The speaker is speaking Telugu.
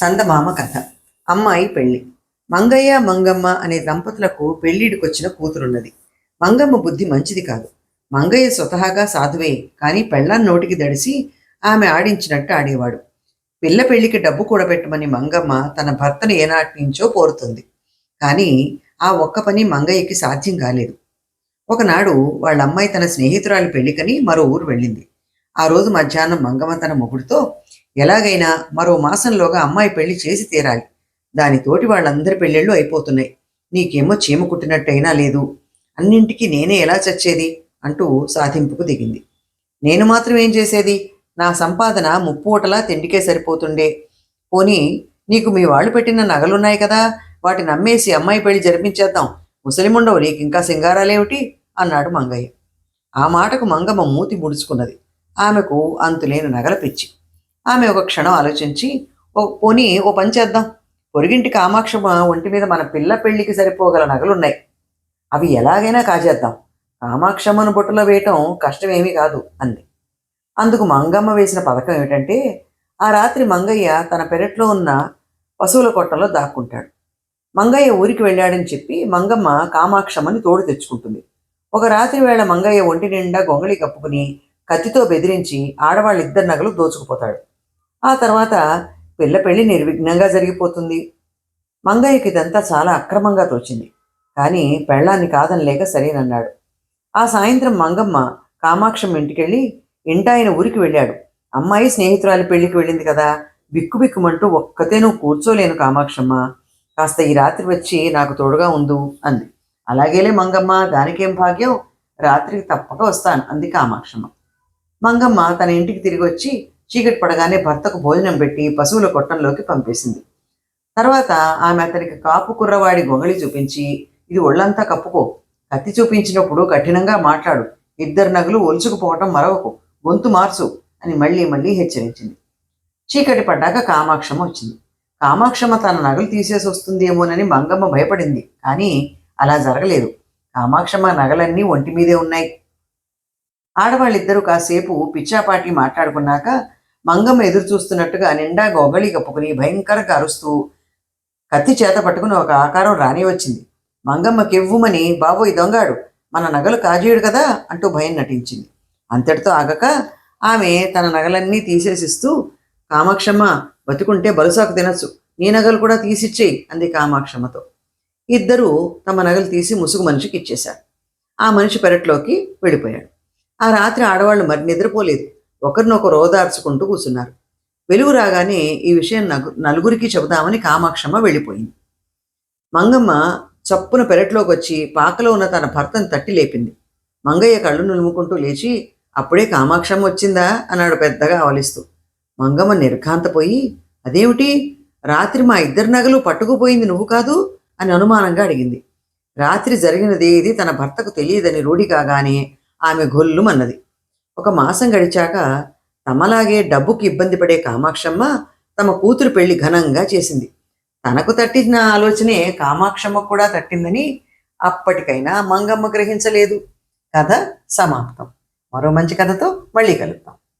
చందమామ కథ. అమ్మాయి పెళ్ళి మంగయ్య మంగమ్మ అనే దంపతులకు పెళ్ళిడికొచ్చిన కూతురున్నది. మంగమ్మ బుద్ధి మంచిది కాదు. మంగయ్య స్వతహాగా సాధువే కానీ పెళ్ళాన్ని నోటికి దడిసి ఆమె ఆడించినట్టు ఆడేవాడు. పిల్ల పెళ్ళికి డబ్బు కూడబెట్టమని మంగమ్మ తన భర్తను ఏనాటి నుంచో కోరుతుంది. కానీ ఆ ఒక్క పని మంగయ్యకి సాధ్యం కాలేదు. ఒకనాడు వాళ్ళ అమ్మాయి తన స్నేహితురాలి పెళ్ళికని మరో ఊరు వెళ్ళింది. ఆ రోజు మధ్యాహ్నం మంగమ్మ తన మొగుడితో ఎలాగైనా మరో మాసంలోగా అమ్మాయి పెళ్ళి చేసి తీరాలి. దానితోటి వాళ్ళందరి పెళ్ళిళ్ళు అయిపోతున్నాయి. నీకేమో చీమ కుట్టినట్టయినా లేదు. అన్నింటికీ నేనే ఎలా చచ్చేది? అంటూ సాధింపుకు దిగింది. నేను మాత్రం ఏం చేసేది? నా సంపాదన ముప్పూటలా తిండికే సరిపోతుండే. పోనీ నీకు మీ వాళ్ళు పెట్టిన నగలున్నాయి కదా? వాటిని అమ్మేసి అమ్మాయి పెళ్ళి జరిపించేద్దాం. ముసలిముండవు నీకు ఇంకా సింగారాలేమిటి? అన్నాడు మంగయ్య. ఆ మాటకు మంగమ్మ మూతి ముడుచుకున్నది. ఆమెకు అంతులేని నగల పిచ్చి. ఆమె ఒక క్షణం ఆలోచించి ఓ పోనీ ఓ పని చేద్దాం. పొరిగింటి కామాక్షమ్మ ఒంటి మీద మన పిల్ల పెళ్ళికి సరిపోగల నగలున్నాయి. అవి ఎలాగైనా కాజేద్దాం. కామాక్షమ్మను బుట్టలో వేయటం కష్టమేమీ కాదు అంది. అందుకు మంగమ్మ వేసిన పథకం ఏమిటంటే ఆ రాత్రి మంగయ్య తన పెరట్లో ఉన్న పశువుల కొట్టంలో దాక్కుంటాడు. మంగయ్య ఊరికి వెళ్ళాడని చెప్పి మంగమ్మ కామాక్షమ్మని తోడు తెచ్చుకుంటుంది. ఒక రాత్రి వేళ మంగయ్య ఒంటి నిండా గొంగళి కప్పుకుని కత్తితో బెదిరించి ఆడవాళ్ళిద్దరు నగలు దోచుకుపోతాడు. ఆ తర్వాత పిల్ల పెళ్ళి నిర్విఘ్నంగా జరిగిపోతుంది. మంగయ్యకి ఇదంతా చాలా అక్రమంగా తోచింది. కానీ పెళ్ళాన్ని కాదనలేక సరేనన్నాడు. ఆ సాయంత్రం మంగమ్మ కామాక్షం ఇంటికెళ్ళి ఇంటాయన ఊరికి వెళ్ళాడు. అమ్మాయి స్నేహితురాలి పెళ్ళికి వెళ్ళింది కదా బిక్కు బిక్కుమంటూ ఒక్కతే నువ్వు కూర్చోలేను కామాక్షమ్మ. కాస్త ఈ రాత్రి వచ్చి నాకు తోడుగా ఉండు అంది. అలాగేలే మంగమ్మ దానికేం భాగ్యం? రాత్రికి తప్పక వస్తాను అంది కామాక్షమ్మ. మంగమ్మ తన ఇంటికి తిరిగి వచ్చి చీకటి పడగానే భర్తకు భోజనం పెట్టి పశువుల కొట్టంలోకి పంపేసింది. తర్వాత ఆమె అతనికి కాపు కుర్రవాడి గొంగళి చూపించి ఇది ఒళ్ళంతా కప్పుకో. కత్తి చూపించినప్పుడు కఠినంగా మాట్లాడు. ఇద్దరు నగలు ఒలుచుకుపోవటం మరవకు. గొంతు మార్చు అని మళ్ళీ మళ్ళీ హెచ్చరించింది. చీకటి పడ్డాక కామాక్షమ్మ వచ్చింది. కామాక్షమ్మ తన నగలు తీసేసి వస్తుందేమోనని మంగమ్మ భయపడింది. కానీ అలా జరగలేదు. కామాక్షమ్మ నగలన్నీ ఒంటి మీదే ఉన్నాయి. ఆడవాళ్ళిద్దరూ కాసేపు పిచ్చాపాటి మాట్లాడుకున్నాక మంగమ్మ ఎదురు చూస్తున్నట్టుగా నిండా గొగళి కప్పుకుని భయంకరంగా అరుస్తూ కత్తి చేత పట్టుకుని ఒక ఆకారం రాని వచ్చింది మంగమ్మ కెవ్వుమని బాబోయ్ దొంగాడు మన నగలు కాజేయుడు కదా అంటూ భయం నటించింది. అంతటితో ఆగక ఆమె తన నగలన్నీ తీసేసిస్తూ కామాక్షమ్మ బతుకుంటే బలుసాకు తినచ్చు నీ నగలు కూడా తీసిచ్చేయి అంది కామాక్షమ్మతో. ఇద్దరూ తమ నగలు తీసి ముసుగు మనిషికి ఇచ్చేశారు ఆ మనిషి పెరట్లోకి వెళ్ళిపోయాడు. ఆ రాత్రి ఆడవాళ్ళు మరి నిద్రపోలేదు. ఒకరినొకరు ఓదార్చుకుంటూ కూర్చున్నారు. వెలుగు రాగానే ఈ విషయం నగు నలుగురికి చెబుదామని కామాక్షమ్మ వెళ్ళిపోయింది. మంగమ్మ చప్పున పెరట్లోకి వచ్చి పాకలో ఉన్న తన భర్తను తట్టి లేపింది. మంగయ్య కళ్ళు నులుముకుంటూ లేచి అప్పుడే కామాక్షమ్మ వచ్చిందా? అన్నాడు పెద్దగా అవలిస్తూ మంగమ్మ నిర్ఘాంతపోయి అదేమిటి? రాత్రి మా ఇద్దరి నగలు పట్టుకుపోయింది నువ్వు కాదు? అని అనుమానంగా అడిగింది. రాత్రి జరిగినదేది తన భర్తకు తెలియదని రూఢి కాగానే ఆమె గొల్లుమన్నది ఒక మాసం గడిచాక తమలాగే డబ్బుకి ఇబ్బంది పడే కామాక్షమ్మ తమ కూతురు పెళ్ళి ఘనంగా చేసింది. తనకు తట్టిన ఆలోచనే కామాక్షమ్మ కూడా తట్టిందని అప్పటికైనా మంగమ్మ గ్రహించలేదు. కథ సమాప్తం. మరో మంచి కథతో మళ్ళీ కలుద్దాం.